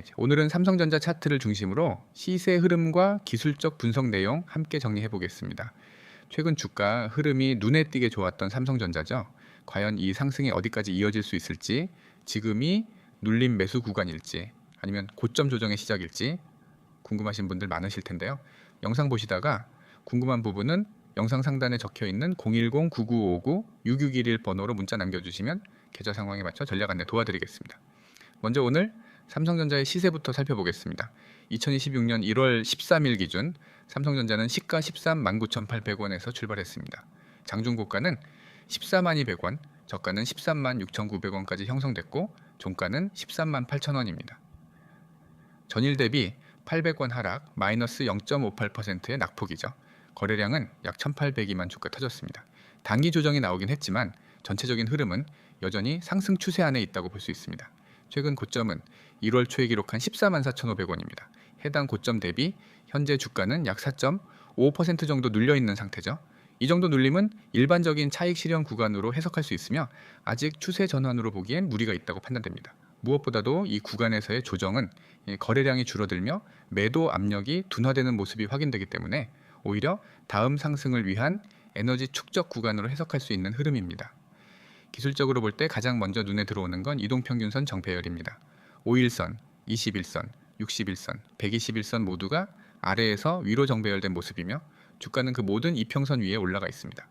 네, 오늘은 삼성전자 차트를 중심으로 시세 흐름과 기술적 분석 내용 함께 정리해 보겠습니다. 최근 주가 흐름이 눈에 띄게 좋았던 삼성전자죠. 과연 이 상승이 어디까지 이어질 수 있을지, 지금이 눌림 매수 구간일지, 아니면 고점 조정의 시작일지 궁금하신 분들 많으실 텐데요. 영상 보시다가 궁금한 부분은 영상 상단에 적혀 있는 010-9959-6611 번호로 문자 남겨주시면 계좌 상황에 맞춰 전략 안내 도와드리겠습니다. 먼저 오늘 삼성전자의 시세부터 살펴보겠습니다. 2026년 1월 13일 기준 삼성전자는 시가 13 19,800원에서 출발했습니다. 장중 고가는 14만 200원, 저가는 13만 6,900원까지 형성됐고 종가는 13만 8천원입니다. 전일 대비 800원 하락, 마이너스 0.58%의 낙폭이죠. 거래량은 약 1,802만 주가 터졌습니다. 단기 조정이 나오긴 했지만 전체적인 흐름은 여전히 상승 추세 안에 있다고 볼 수 있습니다. 최근 고점은 1월 초에 기록한 14만 4,500원입니다. 해당 고점 대비 현재 주가는 약 4.5% 정도 눌려 있는 상태죠. 이 정도 눌림은 일반적인 차익 실현 구간으로 해석할 수 있으며 아직 추세 전환으로 보기엔 무리가 있다고 판단됩니다. 무엇보다도 이 구간에서의 조정은 이 거래량이 줄어들며 매도 압력이 둔화되는 모습이 확인되기 때문에 오히려 다음 상승을 위한 에너지 축적 구간으로 해석할 수 있는 흐름입니다. 기술적으로 볼 때 가장 먼저 눈에 들어오는 건 이동평균선 정배열입니다. 5일선, 21선, 61선, 121선 모두가 아래에서 위로 정배열된 모습이며 주가는 그 모든 이평선 위에 올라가 있습니다.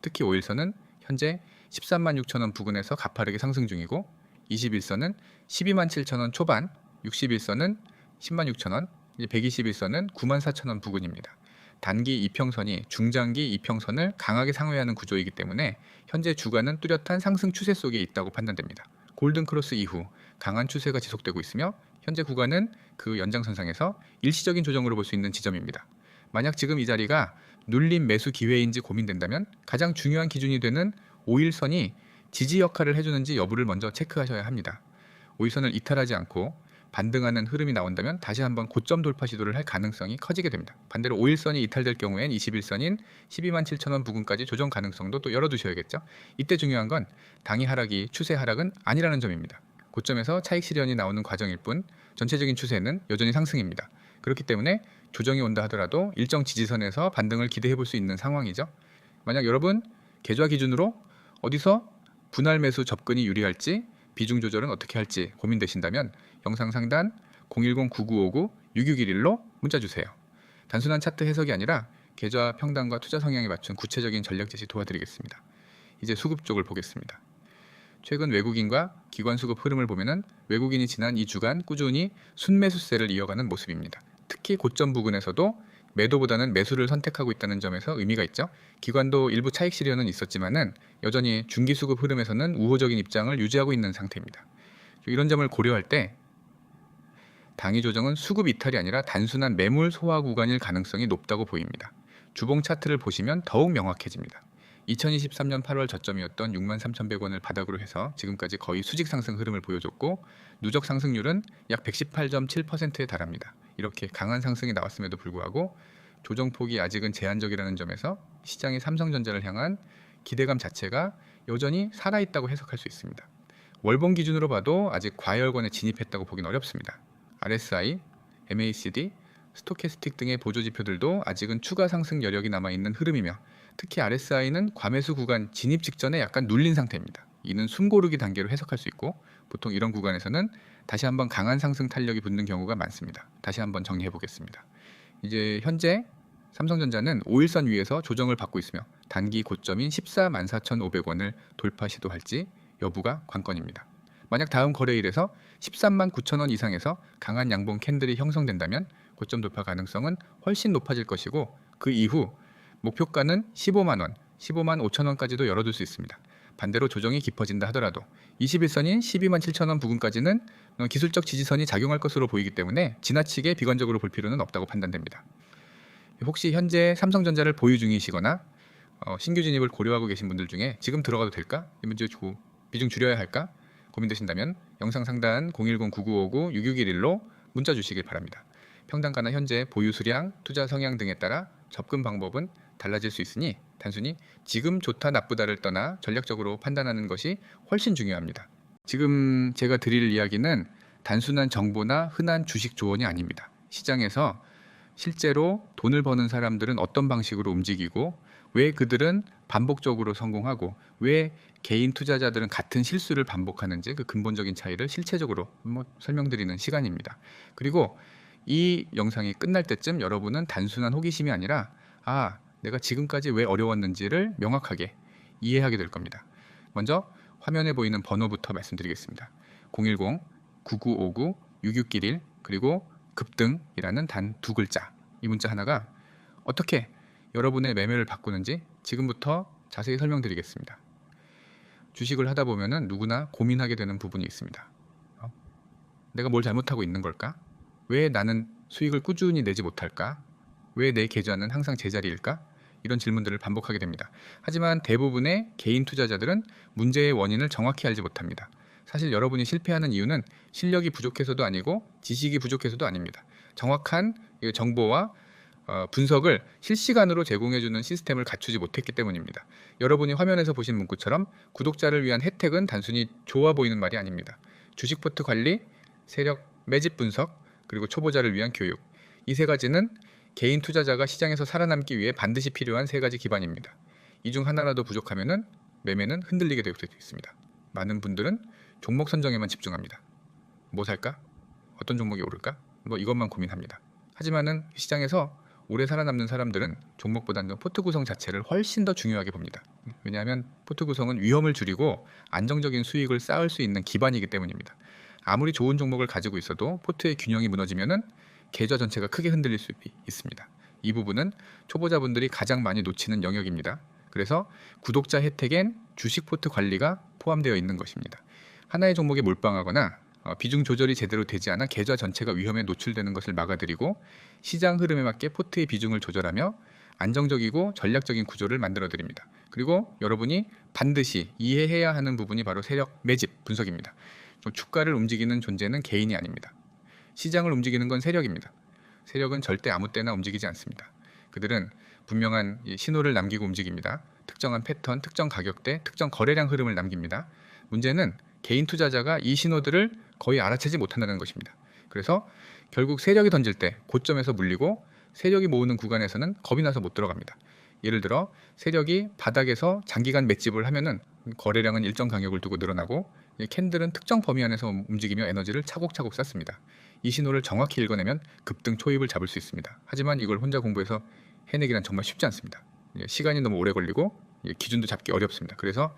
특히 5일선은 현재 13만 6천 원 부근에서 가파르게 상승 중이고 21선은 12만 7천 원 초반, 61선은 10만 6천 원, 이제 121선은 9만 4천 원 부근입니다. 단기 이평선이 중장기 이평선을 강하게 상회하는 구조이기 때문에 현재 주가는 뚜렷한 상승 추세 속에 있다고 판단됩니다. 골든 크로스 이후 강한 추세가 지속되고 있으며 현재 구간은 그 연장선상에서 일시적인 조정으로 볼 수 있는 지점입니다. 만약 지금 이 자리가 눌림 매수 기회인지 고민된다면 가장 중요한 기준이 되는 5일선이 지지 역할을 해주는지 여부를 먼저 체크하셔야 합니다. 5일선을 이탈하지 않고 반등하는 흐름이 나온다면 다시 한번 고점 돌파 시도를 할 가능성이 커지게 됩니다. 반대로 5일선이 이탈될 경우엔 21선인 12만 7천 원 부근까지 조정 가능성도 또 열어두셔야겠죠. 이때 중요한 건 당이 하락이 추세 하락은 아니라는 점입니다. 고점에서 차익 실현이 나오는 과정일 뿐 전체적인 추세는 여전히 상승입니다. 그렇기 때문에 조정이 온다 하더라도 일정 지지선에서 반등을 기대해 볼 수 있는 상황이죠. 만약 여러분 계좌 기준으로 어디서 분할 매수 접근이 유리할지 비중 조절은 어떻게 할지 고민되신다면 영상 상단 010-9959-6611로 문자 주세요. 단순한 차트 해석이 아니라 계좌 평단과 투자 성향에 맞춘 구체적인 전략 제시 도와드리겠습니다. 이제 수급 쪽을 보겠습니다. 최근 외국인과 기관 수급 흐름을 보면은 외국인이 지난 2주간 꾸준히 순매수세를 이어가는 모습입니다. 특히 고점 부근에서도 매도보다는 매수를 선택하고 있다는 점에서 의미가 있죠. 기관도 일부 차익 실현은 있었지만은 여전히 중기 수급 흐름에서는 우호적인 입장을 유지하고 있는 상태입니다. 이런 점을 고려할 때 당위 조정은 수급 이탈이 아니라 단순한 매물 소화 구간일 가능성이 높다고 보입니다. 주봉 차트를 보시면 더욱 명확해집니다. 2023년 8월 저점이었던 63,100원을 바닥으로 해서 지금까지 거의 수직 상승 흐름을 보여줬고 누적 상승률은 약 118.7%에 달합니다. 이렇게 강한 상승이 나왔음에도 불구하고 조정폭이 아직은 제한적이라는 점에서 시장이 삼성전자를 향한 기대감 자체가 여전히 살아있다고 해석할 수 있습니다. 월봉 기준으로 봐도 아직 과열권에 진입했다고 보긴 어렵습니다. RSI, MACD, 스토캐스틱 등의 보조 지표들도 아직은 추가 상승 여력이 남아 있는 흐름이며 특히 RSI는 과매수 구간 진입 직전에 약간 눌린 상태입니다. 이는 숨고르기 단계로 해석할 수 있고 보통 이런 구간에서는 다시 한번 강한 상승 탄력이 붙는 경우가 많습니다. 다시 한번 정리해 보겠습니다. 이제 현재 삼성전자는 5일선 위에서 조정을 받고 있으며 단기 고점인 14만 4,500원을 돌파 시도할지 여부가 관건입니다. 만약 다음 거래일에서 13만 9천 원 이상에서 강한 양봉 캔들이 형성된다면 고점 돌파 가능성은 훨씬 높아질 것이고 그 이후 목표가는 15만 원, 15만 5천 원까지도 열어둘 수 있습니다. 반대로 조정이 깊어진다 하더라도 21선인 12만 7천 원 부근까지는 기술적 지지선이 작용할 것으로 보이기 때문에 지나치게 비관적으로 볼 필요는 없다고 판단됩니다. 혹시 현재 삼성전자를 보유 중이시거나 어, 신규 진입을 고려하고 계신 분들 중에 지금 들어가도 될까? 이 문제 고 비중 줄여야 할까? 고민되신다면 영상 상단 010-9959-6611로 문자 주시길 바랍니다. 평단가나 현재 보유 수량, 투자 성향 등에 따라 접근 방법은 달라질 수 있으니 단순히 지금 좋다 나쁘다를 떠나 전략적으로 판단하는 것이 훨씬 중요합니다. 지금 제가 드릴 이야기는 단순한 정보나 흔한 주식 조언이 아닙니다. 시장에서 실제로 돈을 버는 사람들은 어떤 방식으로 움직이고 왜 그들은 반복적으로 성공하고 왜 개인 투자자들은 같은 실수를 반복하는지 그 근본적인 차이를 실체적으로 뭐 설명드리는 시간입니다. 그리고 이 영상이 끝날 때쯤 여러분은 단순한 호기심이 아니라 아, 내가 지금까지 왜 어려웠는지를 명확하게 이해하게 될 겁니다. 먼저 화면에 보이는 번호부터 말씀드리겠습니다. 010-9959-6611 그리고 급등이라는 단 두 글자 이 문자 하나가 어떻게 여러분의 매매를 바꾸는지 지금부터 자세히 설명드리겠습니다. 주식을 하다 보면은 누구나 고민하게 되는 부분이 있습니다. 어? 내가 뭘 잘못하고 있는 걸까? 왜 나는 수익을 꾸준히 내지 못할까? 왜 내 계좌는 항상 제자리일까? 이런 질문들을 반복하게 됩니다. 하지만 대부분의 개인 투자자들은 문제의 원인을 정확히 알지 못합니다. 사실 여러분이 실패하는 이유는 실력이 부족해서도 아니고 지식이 부족해서도 아닙니다. 정확한 이 정보와 어, 분석을 실시간으로 제공해주는 시스템을 갖추지 못했기 때문입니다. 여러분이 화면에서 보신 문구처럼 구독자를 위한 혜택은 단순히 좋아 보이는 말이 아닙니다. 주식 포트 관리, 세력 매집 분석, 그리고 초보자를 위한 교육. 이 세 가지는 개인 투자자가 시장에서 살아남기 위해 반드시 필요한 세 가지 기반입니다. 이 중 하나라도 부족하면은 매매는 흔들리게 될 수도 있습니다. 많은 분들은 종목 선정에만 집중합니다. 뭐 살까? 어떤 종목이 오를까? 뭐 이것만 고민합니다. 하지만은 시장에서 오래 살아남는 사람들은 종목보다는 포트 구성 자체를 훨씬 더 중요하게 봅니다. 왜냐하면 포트 구성은 위험을 줄이고 안정적인 수익을 쌓을 수 있는 기반이기 때문입니다. 아무리 좋은 종목을 가지고 있어도 포트의 균형이 무너지면은 계좌 전체가 크게 흔들릴 수 있습니다. 이 부분은 초보자분들이 가장 많이 놓치는 영역입니다. 그래서 구독자 혜택엔 주식 포트 관리가 포함되어 있는 것입니다. 하나의 종목에 몰빵하거나 어, 비중 조절이 제대로 되지 않아 계좌 전체가 위험에 노출되는 것을 막아드리고 시장 흐름에 맞게 포트의 비중을 조절하며 안정적이고 전략적인 구조를 만들어 드립니다. 그리고 여러분이 반드시 이해해야 하는 부분이 바로 세력 매집 분석입니다. 주가를 움직이는 존재는 개인이 아닙니다. 시장을 움직이는 건 세력입니다. 세력은 절대 아무 때나 움직이지 않습니다. 그들은 분명한 신호를 남기고 움직입니다. 특정한 패턴, 특정 가격대, 특정 거래량 흐름을 남깁니다. 문제는 개인 투자자가 이 신호들을 거의 알아채지 못한다는 것입니다. 그래서 결국 세력이 던질 때 고점에서 물리고 세력이 모으는 구간에서는 겁이 나서 못 들어갑니다. 예를 들어 세력이 바닥에서 장기간 맷집을 하면은 거래량은 일정 간격을 두고 늘어나고 캔들은 특정 범위 안에서 움직이며 에너지를 차곡차곡 쌓습니다. 이 신호를 정확히 읽어내면 급등 초입을 잡을 수 있습니다. 하지만 이걸 혼자 공부해서 해내기란 정말 쉽지 않습니다. 시간이 너무 오래 걸리고 기준도 잡기 어렵습니다. 그래서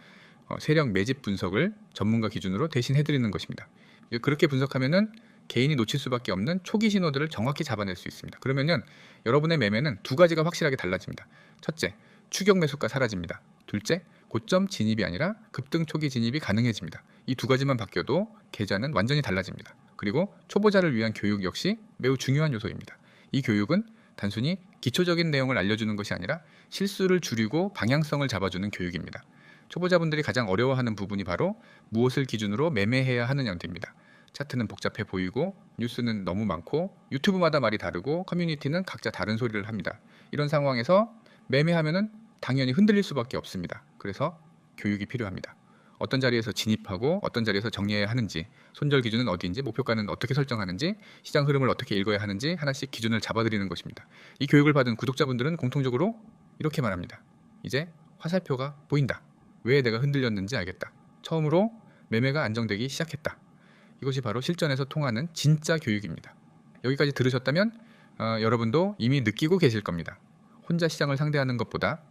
어, 세력 매집 분석을 전문가 기준으로 대신 해드리는 것입니다. 그렇게 분석하면은 개인이 놓칠 수밖에 없는 초기 신호들을 정확히 잡아낼 수 있습니다. 그러면은 여러분의 매매는 두 가지가 확실하게 달라집니다. 첫째, 추격 매수가 사라집니다. 둘째, 고점 진입이 아니라 급등 초기 진입이 가능해집니다. 이 두 가지만 바뀌어도 계좌는 완전히 달라집니다. 그리고 초보자를 위한 교육 역시 매우 중요한 요소입니다. 이 교육은 단순히 기초적인 내용을 알려주는 것이 아니라 실수를 줄이고 방향성을 잡아주는 교육입니다. 초보자분들이 가장 어려워하는 부분이 바로 무엇을 기준으로 매매해야 하느냐입니다. 차트는 복잡해 보이고 뉴스는 너무 많고 유튜브마다 말이 다르고 커뮤니티는 각자 다른 소리를 합니다. 이런 상황에서 매매하면은 당연히 흔들릴 수밖에 없습니다. 그래서 교육이 필요합니다. 어떤 자리에서 진입하고 어떤 자리에서 정리해야 하는지, 손절 기준은 어디인지, 목표가는 어떻게 설정하는지, 시장 흐름을 어떻게 읽어야 하는지 하나씩 기준을 잡아드리는 것입니다. 이 교육을 받은 구독자분들은 공통적으로 이렇게 말합니다. 이제 화살표가 보인다. 왜 내가 흔들렸는지 알겠다. 처음으로 매매가 안정되기 시작했다. 이것이 바로 실전에서 통하는 진짜 교육입니다. 여기까지 들으셨다면 어, 여러분도 이미 느끼고 계실 겁니다. 혼자 시장을 상대하는 것보다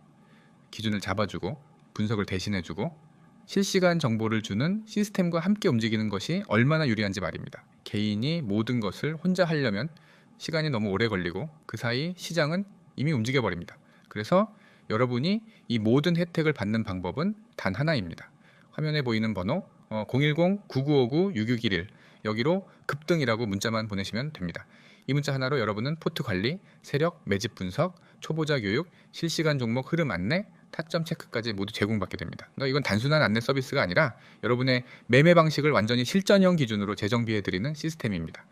기준을 잡아주고 분석을 대신해주고 실시간 정보를 주는 시스템과 함께 움직이는 것이 얼마나 유리한지 말입니다. 개인이 모든 것을 혼자 하려면 시간이 너무 오래 걸리고 그 사이 시장은 이미 움직여 버립니다. 그래서 여러분이 이 모든 혜택을 받는 방법은 단 하나입니다. 화면에 보이는 번호 어, 010-9959-6611 여기로 급등이라고 문자만 보내시면 됩니다. 이 문자 하나로 여러분은 포트 관리, 세력, 매집 분석, 초보자 교육, 실시간 종목 흐름 안내, 타점 체크까지 모두 제공받게 됩니다. 이건 단순한 안내 서비스가 아니라 여러분의 매매 방식을 완전히 실전형 기준으로 재정비해 드리는 시스템입니다.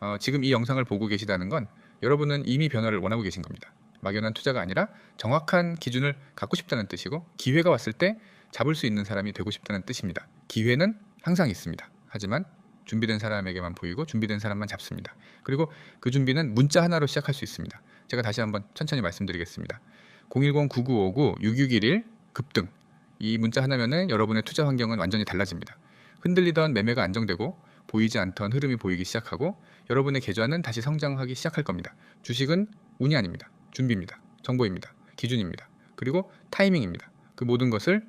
어, 지금 이 영상을 보고 계시다는 건 여러분은 이미 변화를 원하고 계신 겁니다. 막연한 투자가 아니라 정확한 기준을 갖고 싶다는 뜻이고 기회가 왔을 때 잡을 수 있는 사람이 되고 싶다는 뜻입니다. 기회는 항상 있습니다. 하지만 준비된 사람에게만 보이고 준비된 사람만 잡습니다. 그리고 그 준비는 문자 하나로 시작할 수 있습니다. 제가 다시 한번 천천히 말씀드리겠습니다. 010-9959-6611 급등 이 문자 하나면은 여러분의 투자 환경은 완전히 달라집니다. 흔들리던 매매가 안정되고 보이지 않던 흐름이 보이기 시작하고 여러분의 계좌는 다시 성장하기 시작할 겁니다. 주식은 운이 아닙니다. 준비입니다. 정보입니다. 기준입니다. 그리고 타이밍입니다. 그 모든 것을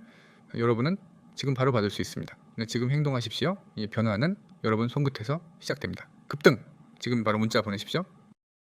여러분은 지금 바로 받을 수 있습니다. 근데 지금 행동하십시오. 이 변화는 여러분 손끝에서 시작됩니다. 급등! 지금 바로 문자 보내십시오.